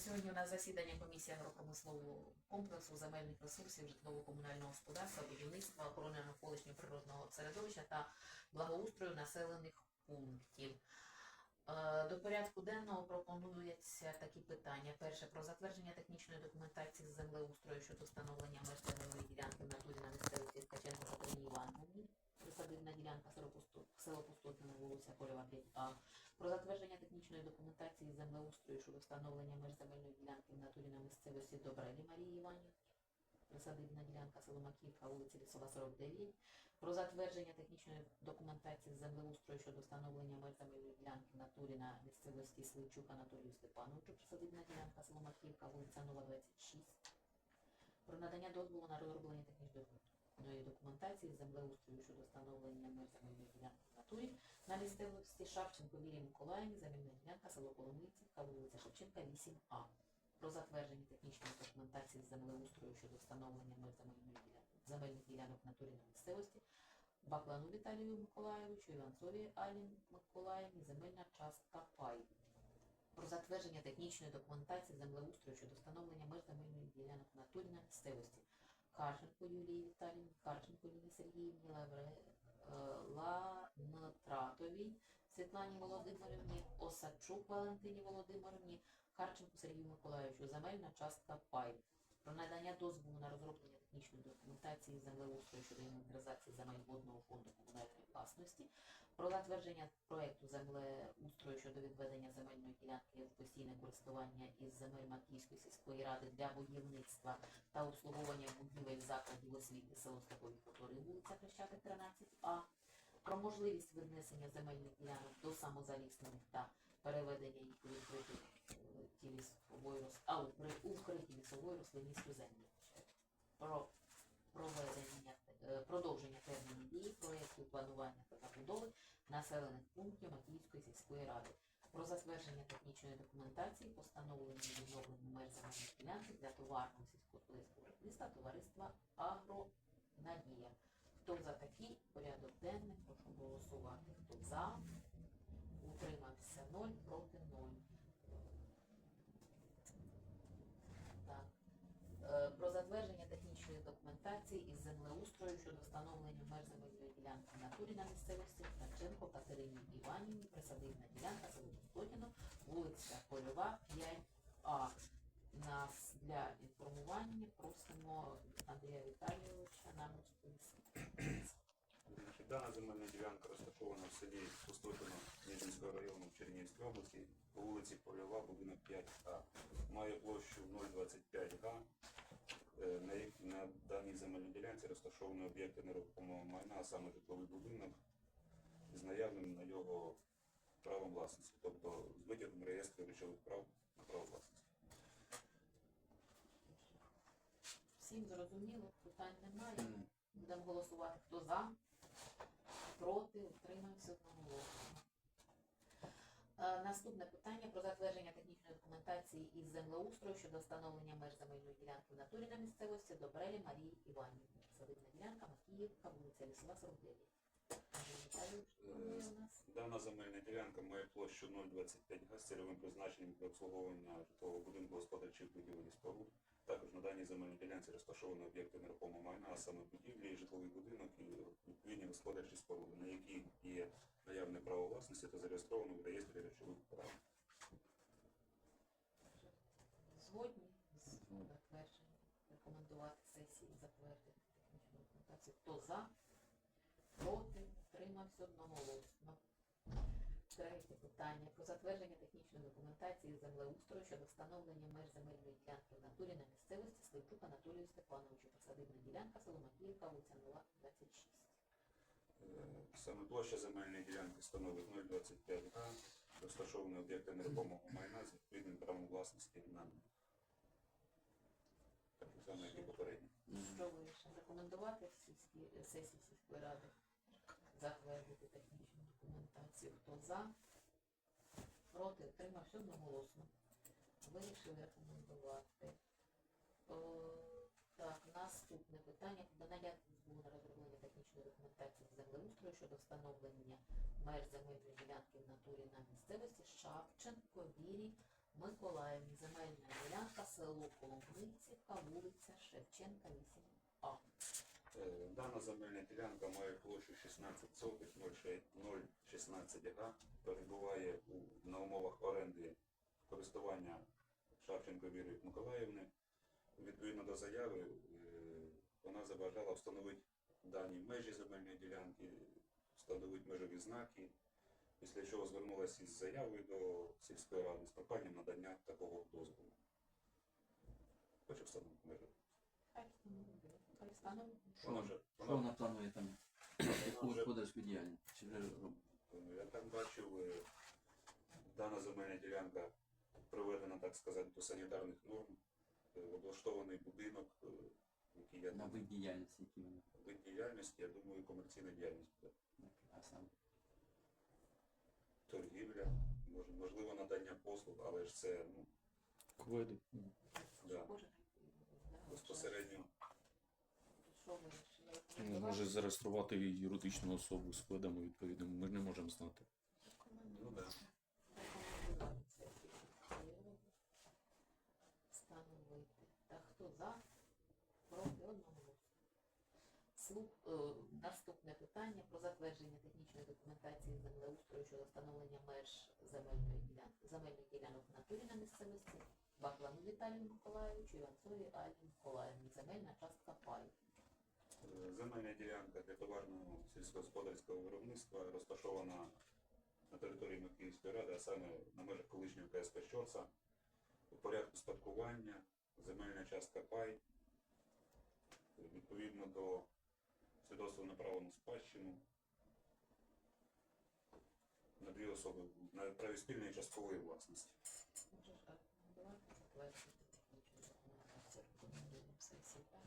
Сьогодні у нас засідання комісії агропромислового комплексу земельних ресурсів, житлово-комунального господарства, будівництва, охорони навколишнього природного середовища та благоустрою населених пунктів. Е, До порядку денного пропонується такі питання. Перше про затвердження технічної документації з землеустрою щодо встановлення меж земельної ділянки в натурі на місцевості Ткаченко Катерині Івановні. Присадибна ділянка село Пустотне, вулиця Польова 5А. Про затвердження технічної документації землеустрою щодо встановлення меж земельної ділянки в натурі на місцевості Добрелі Марії Іванівни. Присадибна ділянка село Маківка, вулиця Лісова 49. Про затвердження технічної документації землеустрою щодо встановлення меж земельної ділянки в натурі на місцевості Сливчук Анатолію Степановичу. Присадибна ділянка село Маківка, вулиця Нова 26. Про надання дозволу на розроблення технічної документації з землеустрою щодо встановлення земельної ділянки в натурі на місцевості Шевченко Вілії Миколаївні, замінна ділянка село Коломийцівка, вулиця Шевченка, 8А. Про затвердження технічної документації землеустрою щодо встановлення меж земельних ділянок в натурі на місцевості Баклану Віталію Миколаєвичу, Іванцові Алі Миколаївні, земельна частка Пай. Про затвердження технічної документації землеустрою щодо встановлення меж земельної ділянок в натурі на місцевості Харченко Юлії Віталіївні, Карченко Юлії Сергіївні, е, Ланатратовій Світлані Володимирівні, Осадчук Валентині Володимирівні, Карченко Сергію Миколаївичу, земельна частка Пай. Про надання дозволу на розроблення технічної документації землеустрою щодо інвентаризації земель водного фонду комунальної власності, про затвердження проекту землеустрою щодо відведення земельної ділянки в постійне користування із земель Маківської сільської ради для будівництва та обслуговування будівель закладів освіти село Степові Хутори, вулиця Хрещатик, 13А, про можливість віднесення земельних ділянок до самозалісних та переведення їх у відкриті ті лісової рос... а, у при- у вкриті лісової рослинністю землі. Про проведення е, продовження терміну дії проєкту планування та забудови населених пунктів Макіївської сільської ради. Про затвердження технічної документації, постановлення відновлення меж ділянки для товарного сільськогосподарського виробництва товариства Агронадія. Хто за такий порядок денний, прошу голосувати. Хто за, утримався 0, проти 0. Так. Е, Про затвердження технічної документації із землеустрою щодо встановлення меж ділянки в натурі на місцевості Ткаченко Катерині Іванівні, присадибна ділянка село Пустотіно, вулиця Польова, 5А. Нас для інформування просимо Андрія Віталійовича нам розповісти. Дана земельна ділянка розташована в селі Пустотино Ніжинського району Чернігівської області по вулиці Польова, будинок 5А. Має площу 0,25 га. Е, На, їх- на даній земельній ділянці розташовані об'єкти нерухомого майна, а саме житловий будинок з наявним на його правом власності, тобто з витягом реєстру речових прав на право власності. Всім зрозуміло, питань немає. Будемо голосувати. Хто за, проти, утримався одноголосно. Е, Наступне питання про затвердження технічної документації із землеустрою щодо встановлення меж земельної ділянки в натурі на місцевості Добрелі Марії Іванівни. Садибна ділянка, Макіївка, вулиця Лісова, 49. Андрій Віталійович, пропонує у нас. Дана земельна ділянка має площу 0,25 га з цільовим призначенням для обслуговування житлового будинку господарчих будівель і споруд. Також на даній земельній ділянці розташовані об'єкти нерухомого майна, а саме будівлі, житловий будинок і відповідні господарчі споруди, на які є наявне право власності та зареєстровано в реєстрі речових прав. Згодні з затвердженням. Рекомендувати сесії затвердити технічну документацію. Хто за? Проти? Утримався одноголосно. Третє питання про затвердження технічної документації землеустрою щодо встановлення меж земельної ділянки в натурі на місцевості Сливчук Анатолію Степановичу. Посадибна ділянка село Макіївка, вулиця Нова, 26. Е, Саме площа земельної ділянки становить 0,25 га, розташовані об'єкти нерухомого майна з відповідним правом власності на так само, як і попередньо. Вирішимо? Рекомендувати в сільській сесії сільської ради затвердити технічну документацію. Хто за? Проти? Утримався одноголосно. Вирішили рекомендувати. О, так, наступне питання. Надання дозволу на розроблення технічної документації землеустрою щодо встановлення меж земельної ділянки в натурі на місцевості Шавченко Вірі Миколаївні. Земельна ділянка, село Коломийцівка, вулиця Шевченка, 8А. Е, Дана земельна ділянка має площу 16 сотих 0,16 га, перебуває у, на умовах оренди користування Шавченко Віри Миколаївни. Відповідно до заяви, е, вона забажала встановити дані межі земельної ділянки, встановити межові знаки, після чого звернулася із заявою до сільської ради з проханням надання такого дозволу. Хоче встановити. Хай встановлює. Вона вже, Що вона планує там? Яку господарську діяльність? Чи вже робить? Я так бачив, е, дана земельна ділянка приведена, так сказати, до санітарних норм, Е, облаштований будинок, е, який я на вид діяльності, які вони вид діяльності, я думаю, комерційна діяльність буде. а саме. Торгівля, можливо, надання послуг, але ж це ну, Кведи. да, безпосередньо? Ну, може зареєструвати юридичну особу з кведами відповідними. Ми ж не можемо знати. Ну, да. Встановити. Так, хто за? Проти одного. Слух, е, наступне питання про затвердження технічної документації землеустрою щодо встановлення меж земельних ділянок в натурі на місцевості Баклану Віталію Миколаївичу, Іванцові Алі Миколаївні. Земельна частка пай. Е, Земельна ділянка для товарного сільськогосподарського виробництва розташована на території Макіївської ради, а саме на межах колишнього КСП Щорса. У порядку спадкування, земельна частка пай, відповідно до свідоцтва на право на спадщину. На дві особи на праві спільної часткової власності.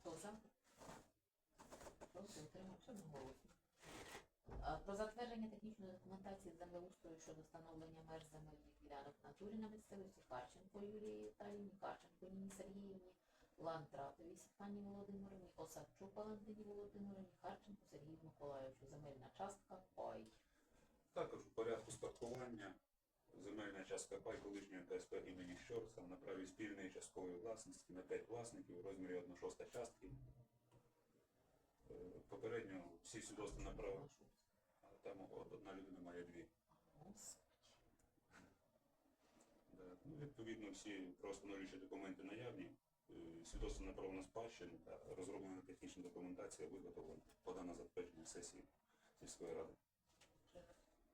Хто за? Проти утримався. А, Про затвердження технічної документації землеустрою щодо встановлення меж земельних ділянок натурі на місцевості Харченко Юлії Віталіївні, Харченко Ніні Сергіївні, Лантратові Світлані Володимирівні, Осадчук Валентині Володимирівні, Харченко Сергію Миколаївичу. Земельна частка пай. Також у порядку спадкування земельна частка пай колишнього КСП імені Щорса на праві спільної часткової власності на 5 власників у розмірі 1 шоста частки. Е, Попередньо всі свідоцтва на право, там одна людина має дві. Ну, відповідно, всі правостановлюючі документи наявні. Е, Свідоцтво на право на спадщину та розроблена технічна документація виготовлена, подана затвердження сесії сільської ради.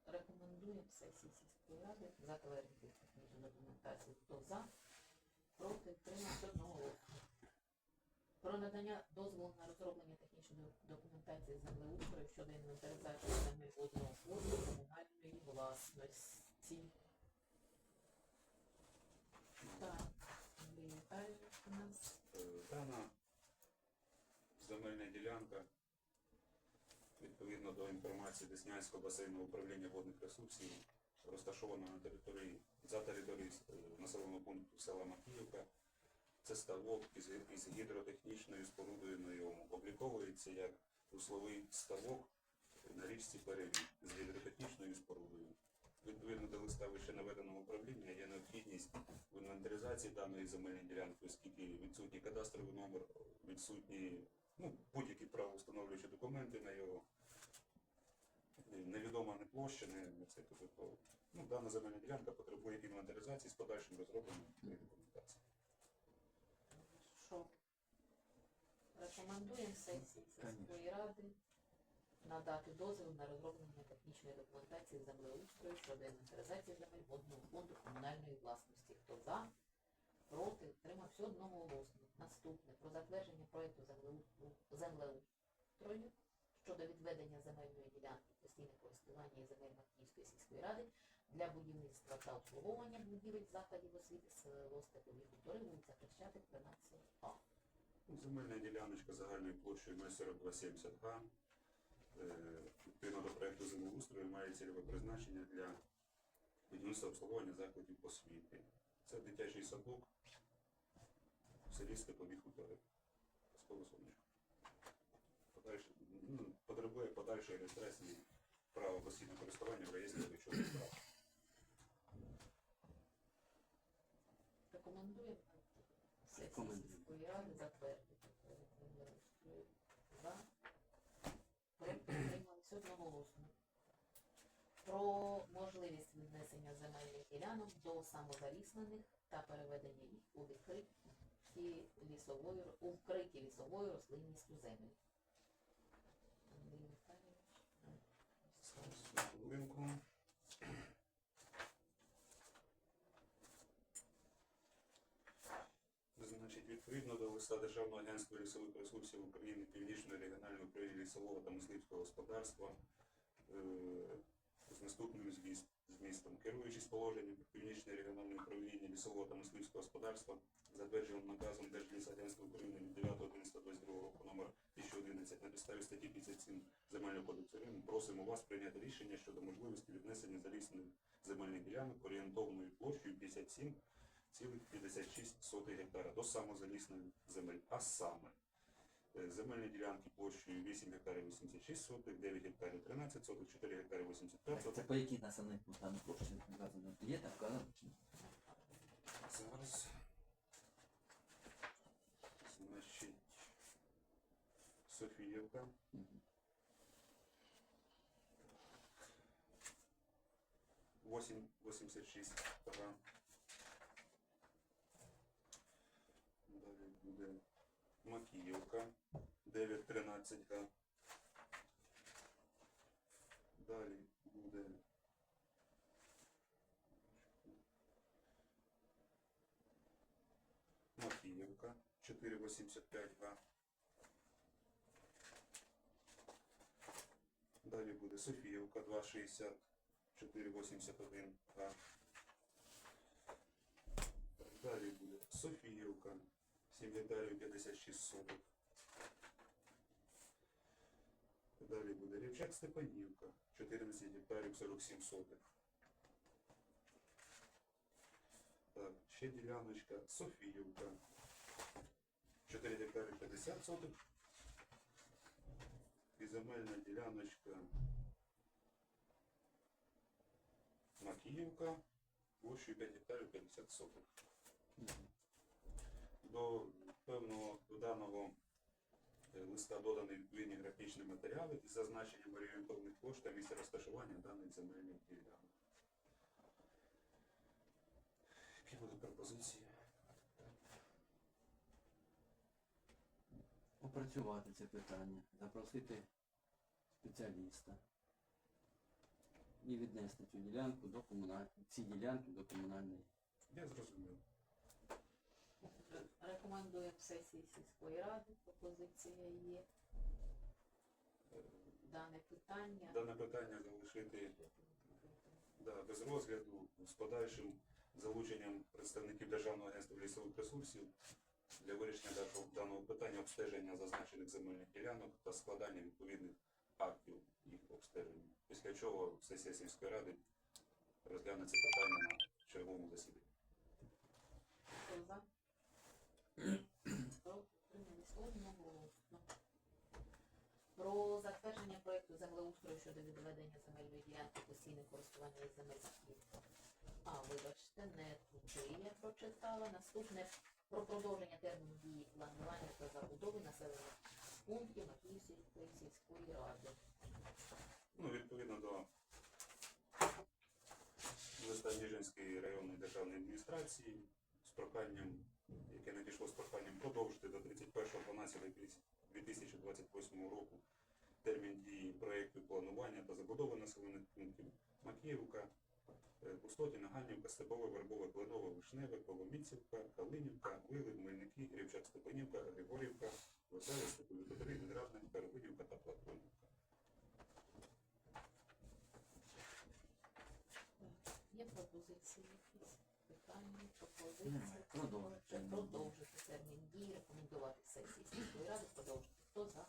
Рекомендуємо сесії сільської ради затвердити технічну документацію. Хто за? Проти утримався одноголосно. Про надання дозволу на розроблення технічної документації землеустрою щодо інвентаризації земель водного фонду комунальної власності. Так, Андрій Дана земельна ділянка відповідно до інформації Деснянського басейного управління водних ресурсів розташована на території за територією е, населеного пункту села Макіївка. Це ставок із, гідротехнічною спорудою на ньому. Обліковується як русловий ставок на річці Перебій з гідротехнічною спорудою. Відповідно до листа вище наведеного управління є необхідність в інвентаризації даної земельної ділянки, оскільки відсутній кадастровий номер, відсутні ну, будь-які правовстановлюючі документи на його. Невідома не площа, не, не це тобто, ну, дана земельна ділянка потребує інвентаризації з подальшим розробленням документації. Що? Рекомендуємо сесії сільської ради надати дозвіл на розроблення технічної документації землеустрою щодо інвентаризації земель водного фонду комунальної власності. Хто за? Проти? Тримався одноголосно. Наступне. Про затвердження проєкту землеустрою щодо відведення земельної ділянки постійне користування і земель Макіївської сільської ради для будівництва та обслуговування будівель закладів освіти село Степові хутори, вулиця Хрещатик, 13А. Ну, Земельна діляночка загальною площею 04270 га. Е, Відповідно до проєкту землеустрою має цільове призначення для будівництва обслуговування закладів освіти. Це дитячий садок в селі Степові хутори. Сонечко. Подальше, ну, потребує подальшої реєстрації права постійного користування в реєстрі речових прав. Рекомендуємо сільської ради затвердити. Проект підтримався одноголосно. Про можливість віднесення земельних ділянок до самозаліснених та переведення їх у відкриті лісовою, у вкриті лісовою рослинністю землі. Значить, відповідно до листа Державного агентства лісових ресурсів України, Північної регіональної управління лісового та мисливського господарства е, з наступним зміст- змістом. Керуючись положенням про Північне регіональне управління лісового та мисливського господарства, затвердженим наказом Держлісагентства України від 9.11.22 року номер 1011 на підставі статті 57 Земельного кодексу України, просимо вас прийняти рішення щодо можливості віднесення залісних земельних ділянок орієнтовною площею 57,56 гектара до самозалісних земель, а саме земельні ділянки площею 8 гектарів 86 сотих, 9 гектарів 13 сотих, 4 гектарів 85 Це сотих. по якій населених пунктах площі вказано? Є так вказано? чи ні? Зараз. Значить, Софіївка. Мгм. 8, 86 ага. Далі буде Макіївка 9.13 га. Далі буде Макіївка 4,85 га. Далі буде Софіївка 2,60 4,81 га. Далі буде Софіївка 7 гектарів 56 соток. Далі буде Рівчак Степанівка 14 гектарів 47 соток. Так, ще діляночка Софіївка 4 гектари 50 соток. І земельна діляночка Макіївка площею 5 гектарів 50 соток. До певного до даного е, листа додані відповідні графічні матеріали із зазначенням орієнтовних площ та місця розташування даних земельних ділянок. Які будуть пропозиції? Опрацювати це питання, запросити спеціаліста і віднести цю ділянку до комунальної, ці ділянки до комунальної. Я зрозумів. Рекомендуємо сесії сільської ради. Пропозиція є. Дане питання. Дане питання залишити да, без розгляду з подальшим залученням представників Державного агентства лісових ресурсів для вирішення даного- даного питання обстеження зазначених земельних ділянок та складання відповідних актів їх обстеження. Після чого сесія сільської ради розгляне це питання на черговому засіданні. Про затвердження проекту землеустрою щодо відведення земельної ділянки постійне користування із земель світла. А, вибачте, не туди я прочитала. Наступне про продовження терміну дії планування та забудови населених пунктів Макіївської сільської ради. Ну, відповідно до листа Ніжинської районної державної адміністрації з проханням, яке надійшло з проханням продовжити до 31.12.2028 року термін дії проєкту планування та забудови населених пунктів Макіївка, е, Пустотіна, Ганнівка, Степове, Вербове, Кленове, Вишневе, Коломіцівка, Калинівка, Вилив, Мельники, Рівчак, Степанівка, Григорівка, Веселе, Степові Петри, Відрадненька, Ревидівка та Платонівка. Є пропозиції якісь питання, пропозиції. Продовжити продовжити термін дії, рекомендувати сесії сільської ради, продовжити. Хто за?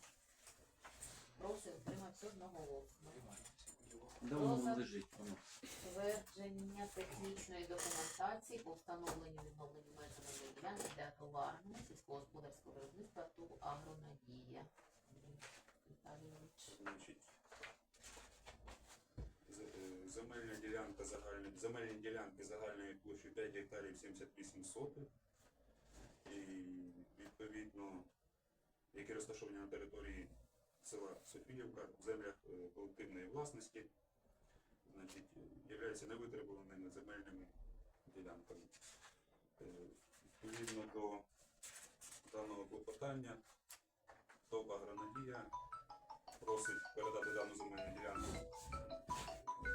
Просив одноголосно. Давно за- воно лежить воно. Твердження технічної документації по встановленню відновленню меж земельної ділянки для товарного сільськогосподарського виробництва ТУ Агронадія. Значить, е, земельна ділянка загальної земельні ділянки загальною площею 5 гектарів 78 сотих. І відповідно, які розташовані на території села Софіївка в землях е, колективної власності, значить, являються невитребуваними земельними ділянками. Е, Відповідно до даного клопотання, ТОП «Агронадія» просить передати дану земельну ділянку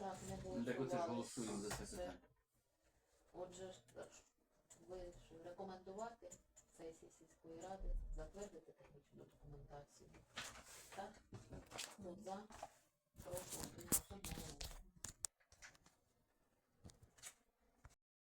Так, не голосували. Так оце ж голосуємо за це питання. Отже, ви рекомендувати сесії сільської ради затвердити технічну документацію. Так? Хто за? Прошу.